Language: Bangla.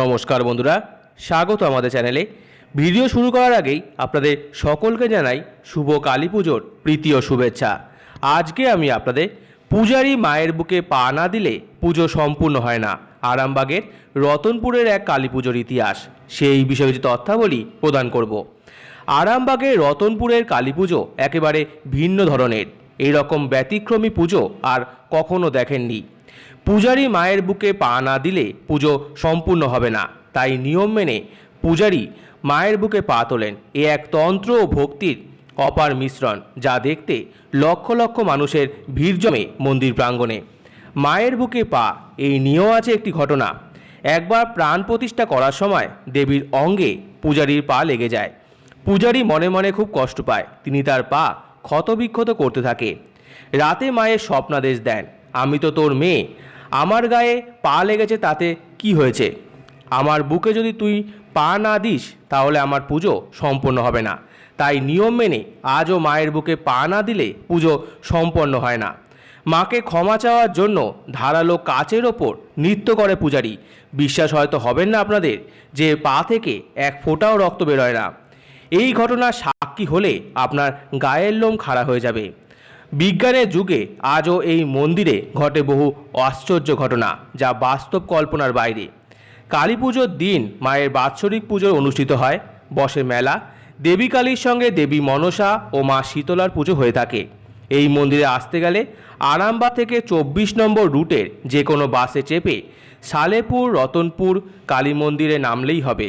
নমস্কার বন্ধুরা, স্বাগত আমাদের চ্যানেলে। ভিডিও শুরু করার আগেই আপনাদের সকলকে জানাই শুভ কালী পুজোর প্রীতি ও শুভেচ্ছা। আজকে আমি আপনাদের পূজারী মায়ের বুকে পা না দিলে পুজো সম্পূর্ণ হয় না। আরামবাগের রতনপুরের এক কালী পুজোর ইতিহাস, সেই বিষয়ে কিছু তথ্যাবলী প্রদান করব। আরামবাগের রতনপুরের কালী পুজো একেবারে ভিন্ন ধরনের এই রকম ব্যতিক্রমী পুজো আর কখনো দেখেননি। পূজারী মায়ের বুকে পা না দিলে পুজো সম্পূর্ণ হবে না। তাই নিয়ম মেনে পূজারী মায়ের বুকে পা তোলেন। এ এক তন্ত্র ও ভক্তির অপার মিশ্রণ, যা দেখতে লক্ষ লক্ষ মানুষের ভিড় জমে মন্দির প্রাঙ্গণে। মায়ের বুকে পা, এই নিয়েও আছে একটি ঘটনা। একবার প্রাণ প্রতিষ্ঠা করার সময় দেবীর অঙ্গে পূজারীর পা লেগে যায়। পূজারী মনে মনে খুব কষ্ট পায়। তিনি তার পা ক্ষতবিক্ষত করতে থাকে। রাতে মায়ের স্বপ্নাদেশ দেন। আমি তো তোর মেয়ে। আমার গায়ে পা লেগেছে তাতে কি হয়েছে? আমার বুকে যদি তুই পা না দিস, তাহলে আমার পুজো সম্পন্ন হবে না। তাই নিয়ম মেনে আজও মায়ের বুকে পা না দিলে পুজো সম্পন্ন হয় না। মাকে ক্ষমা চাওয়ার জন্য ধারালো কাচের ওপর নৃত্য করে পূজারী। বিশ্বাস হয়তো হবেন না আপনাদের যে পা থেকে এক ফোঁটাও রক্ত বেরোয় না। এই ঘটনার সাক্ষী হলে আপনার গায়ের লোম খাড়া হয়ে যাবে। বিজ্ঞানের যুগে আজও এই মন্দিরে ঘটে বহু আশ্চর্য ঘটনা যা বাস্তব কল্পনার বাইরে। কালী পুজোর দিন মায়ের বাৎসরিক পুজো অনুষ্ঠিত হয়, বসে মেলা, দেবী কালীর সঙ্গে দেবী মনসা ও মা শীতলার পুজো হয়ে থাকে। এই মন্দিরে আসতে গেলে আরামবাগ থেকে চব্বিশ নম্বর রুটের যে কোনো বাসে চেপে সালেপুর, রতনপুর, কালী মন্দিরে নামলেই হবে।